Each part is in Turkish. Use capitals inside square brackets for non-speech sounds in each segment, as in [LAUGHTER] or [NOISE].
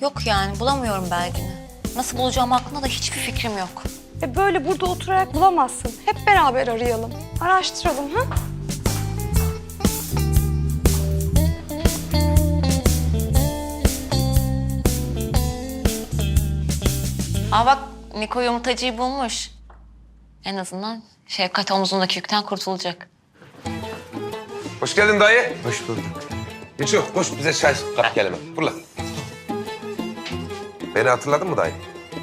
Yok yani bulamıyorum Belgin'i. Nasıl bulacağım hakkında da hiçbir fikrim yok. E böyle burada oturarak bulamazsın. Hep beraber arayalım. Araştıralım ha? Aa bak Niko yumurtacıyı bulmuş. En azından Şefkat omzundaki yükten kurtulacak. Hoş geldin dayı. Hoş bulduk. Geç yok, koş bize çay kap gelme. Fırla. Beni hatırladın mı dayı?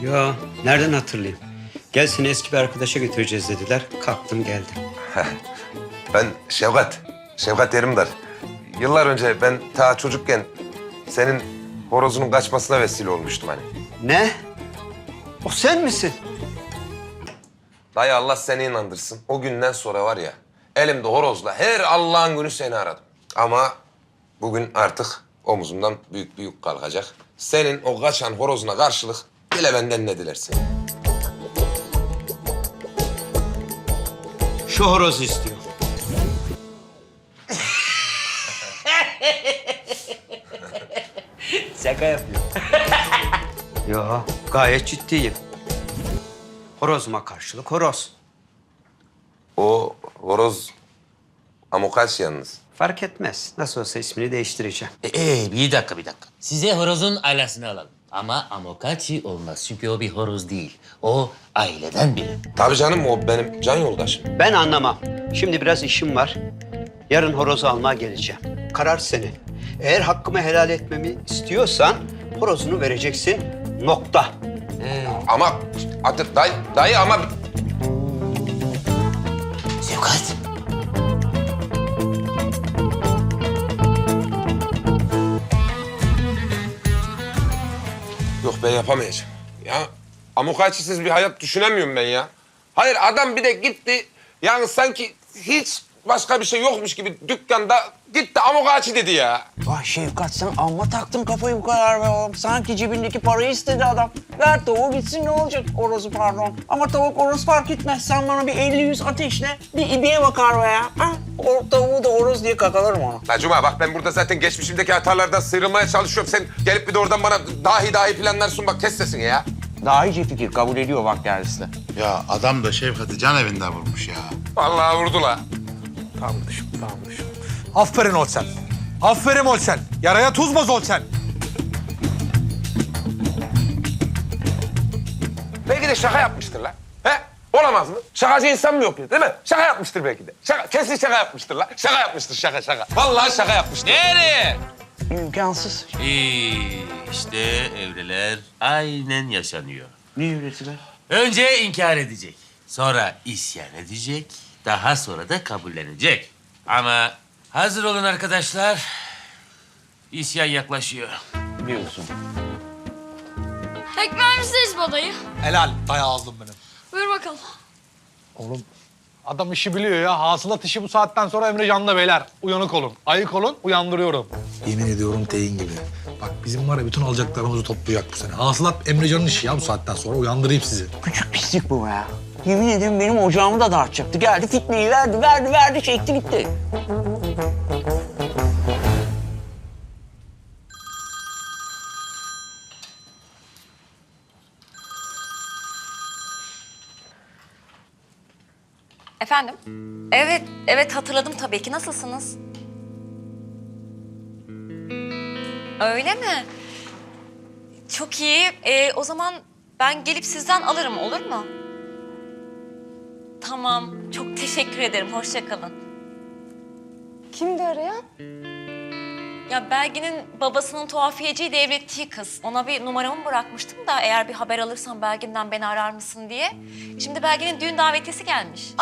Ya nereden hatırlayayım? Gel seni eski bir arkadaşa götüreceğiz dediler. Kalktım geldim. Ben Şevkat. Şevkat Yerimdar. Yıllar önce ben ta çocukken senin horozunun kaçmasına vesile olmuştum hani. Ne? O sen misin? Dayı Allah seni inandırsın. O günden sonra var ya elimde horozla her Allah'ın günü seni aradım. Ama bugün artık omuzumdan büyük bir yük kalkacak. Senin o kaçan horozuna karşılık bile benden ne dilersin. Şu horozu istiyor. [LAUGHS] Şaka yapıyor. [LAUGHS] Yo, gayet ciddiyim. Horozuma karşılık horoz. O horoz amokaç yalnız. Fark etmez. Nasıl olsa ismini değiştireceğim. Ee, bir dakika bir dakika. Size horozun ailesini alalım. Ama amokachi olmaz çünkü o bir horoz değil. O aileden biri. Tabii canım o benim can yoldaşım. Ben anlamam. Şimdi biraz işim var. Yarın horozu almaya geleceğim. Karar senin. Eğer hakkımı helal etmemi istiyorsan horozunu vereceksin. Nokta. Ama adı, dayı, dayı ama Şefkat. Yok ben yapamayacağım. Ya amokaçisiz bir hayat düşünemiyorum ben ya. Hayır adam bir de gitti yani sanki hiç başka bir şey yokmuş gibi dükkanda gitti amokaçi dedi ya. Vay Şevkat sen amma taktın kafayı bu kadar be oğlum. Sanki cebindeki parayı istedi adam. Ver tavuğu gitsin ne olacak? Orozu pardon. Ama tavuk oroz fark etmez. Sen bana bir 50-100 ateşle bir ibiye bakar be ya. Ha? O tavuğu da oroz diye kakalarım onu. La Cuma bak ben burada zaten geçmişimdeki hatalardan sıyrılmaya çalışıyorum. Sen gelip bir de oradan bana dahi dahi planlar sun bak kes sesini ya. Daha iyice fikir kabul ediyor bak dersi. Ya adam da Şevkat'i can evinden vurmuş ya. Vallahi vurdu la. Tamam düşün, tamam düşün. Aferin Olsen. Aferin Olsen. Yaraya tuz baz Olsen. Belki de şaka yapmıştır la. Olamaz mı? Şakacı insan mı yok ya, değil mi? Şaka yapmıştır belki de. Şaka, kesin şaka yapmıştır la. Şaka yapmıştır şaka şaka. Vallahi şaka yapmıştır. Nereye? İmkansız. Ee, işte evreler aynen yaşanıyor. Ne üretimi? Önce inkar edecek. Sonra isyan edecek. Daha sonra da kabullenecek. Ama hazır olun arkadaşlar. İsyan yaklaşıyor. Diyorsun. Ekmeği misiniz bu dayı? Helal. Daya aldım benim. Buyur bakalım. Oğlum adam işi biliyor ya. Hasılat işi bu saatten sonra Emre Can'da beyler. Uyanık olun. Ayık olun. Uyandırıyorum. Yemin ediyorum teyin gibi. Bak bizim var ya bütün alacaklarımızı toplayacak bu sene. Hasılat Emre Can'ın işi ya bu saatten sonra. Uyandırayım sizi. Küçük pislik bu ya. Yemin ederim benim ocağımı da dartacaktı. Geldi fitneyi verdi, verdi, verdi, çekti gitti. Efendim? Evet, evet hatırladım tabii ki. Nasılsınız? Öyle mi? Çok iyi. Ee, o zaman ben gelip sizden alırım, olur mu? Tamam. Çok teşekkür ederim. Hoşça kalın. Kimdi arayan? Ya Belgin'in babasının tuhafiyeciyi devrettiği kız. Ona bir numaramı bırakmıştım da eğer bir haber alırsam Belgin'den beni arar mısın diye. Şimdi Belgin'in düğün davetiyesi gelmiş.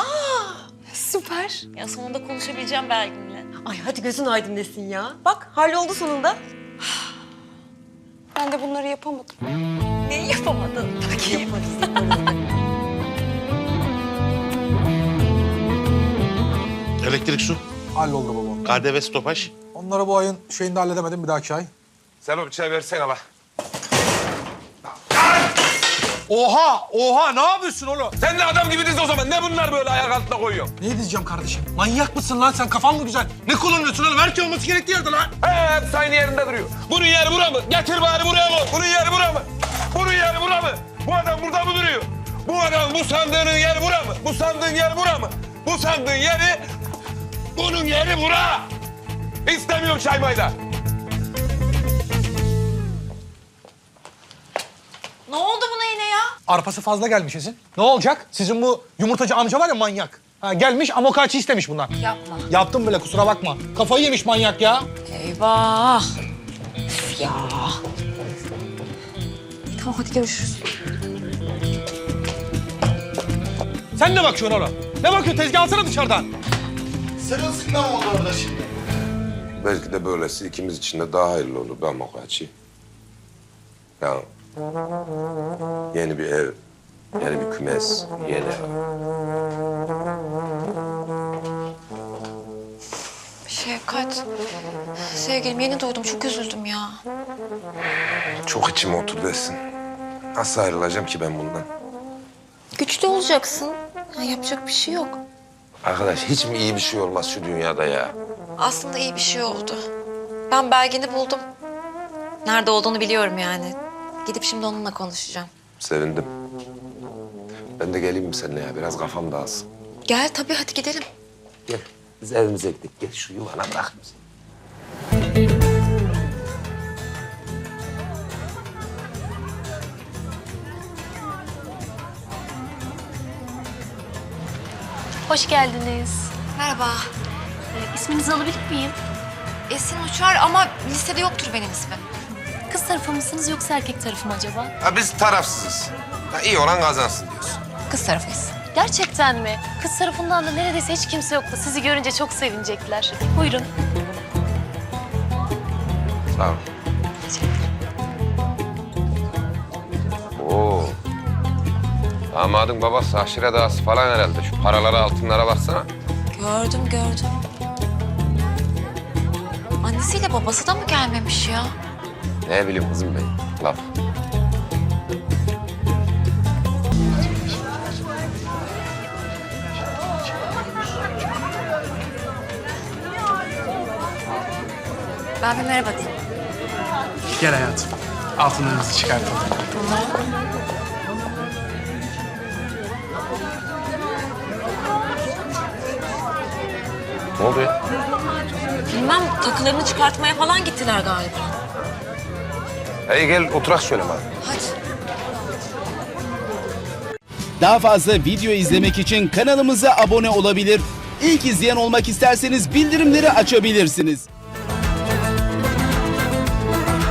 Süper. Ya sonunda konuşabileceğim Belgin'le. Ay hadi gözün aydın desin ya. Bak halloldu sonunda. Ben de bunları yapamadım. Neyi yapamadın? Bakayım. Elektrik su, Halloldu baba. KDV stopaj. Onları bu ayın şeyinde halledemedim bir dahaki ay. Sen o bıçağı versene la. Oha, oha ne yapıyorsun oğlum? Sen de adam gibi diz o zaman. Ne bunlar böyle ayak altına koyuyorsun? Ne diyeceğim kardeşim? Manyak mısın lan sen? Kafan mı güzel? Ne kullanıyorsun oğlum? Her şey olması gerektiği yerde lan. Hep aynı yerinde duruyor. Bunun yeri bura mı? Getir bari buraya mı? Bunun yeri bura mı? Bunun yeri bura mı? Bu adam burada mı duruyor? Bu adam bu sandığının yeri bura mı? Bu sandığın yeri bura mı? Bu sandığın yeri... Bunun yeri bura! İstemiyorum çay mayda. Ne oldu buna yine ya? Arpası fazla gelmiş Esin. Ne olacak? Sizin bu yumurtacı amca var ya manyak. Ha, gelmiş amokaçı istemiş bunlar. Yapma. Yaptım bile kusura bakma. Kafayı yemiş manyak ya. Eyvah. Üf ya. Tamam hadi görüşürüz. Sen ne bakıyorsun oğlum? Ne bakıyorsun? Tezgah alsana dışarıdan. Sırılsıklam oldu orada şimdi. Belki de böylesi ikimiz için de daha hayırlı olur be Amokachi. Ya yeni bir ev, yeni bir kümes, yeni Şefkat. Sevgilim yeni duydum. Çok üzüldüm ya. Çok içime oturdu Esin. Nasıl ayrılacağım ki ben bundan? Güçlü olacaksın. Ha, yapacak bir şey yok. Arkadaş hiç mi iyi bir şey olmaz şu dünyada ya? Aslında iyi bir şey oldu. Ben Belgin'i buldum. Nerede olduğunu biliyorum yani. Gidip şimdi onunla konuşacağım. Sevindim. Ben de geleyim mi seninle ya? Biraz kafam dağılsın. Gel tabii hadi gidelim. Gel. Biz evimize gidelim. Gel şu yuvana bırak bizi. Hoş geldiniz. Merhaba. İsminizi alabilir miyim? Esin Uçar ama listede yoktur benim ismim. Kız tarafı mısınız yoksa erkek tarafı mı acaba? Ha, biz tarafsızız. Ha, iyi olan kazansın diyorsun. Kız tarafıyız. Gerçekten mi? Kız tarafından da neredeyse hiç kimse yoktu. Sizi görünce çok sevinecekler. Buyurun. Sağ ol. Oo. Damadın babası aşire dağısı falan herhalde. Şu paralara altınlara baksana. Gördüm gördüm. Annesiyle babası da mı gelmemiş ya? Ne bileyim kızım ben. Laf. Ben bir merhaba diyeyim. Gel hayatım. Altınlarınızı çıkartalım. Ne oldu ya? Bilmem takılarını çıkartmaya falan gittiler galiba. Hey gel oturak şöyle bana. Hadi. Daha fazla video izlemek için kanalımıza abone olabilir. İlk izleyen olmak isterseniz bildirimleri açabilirsiniz.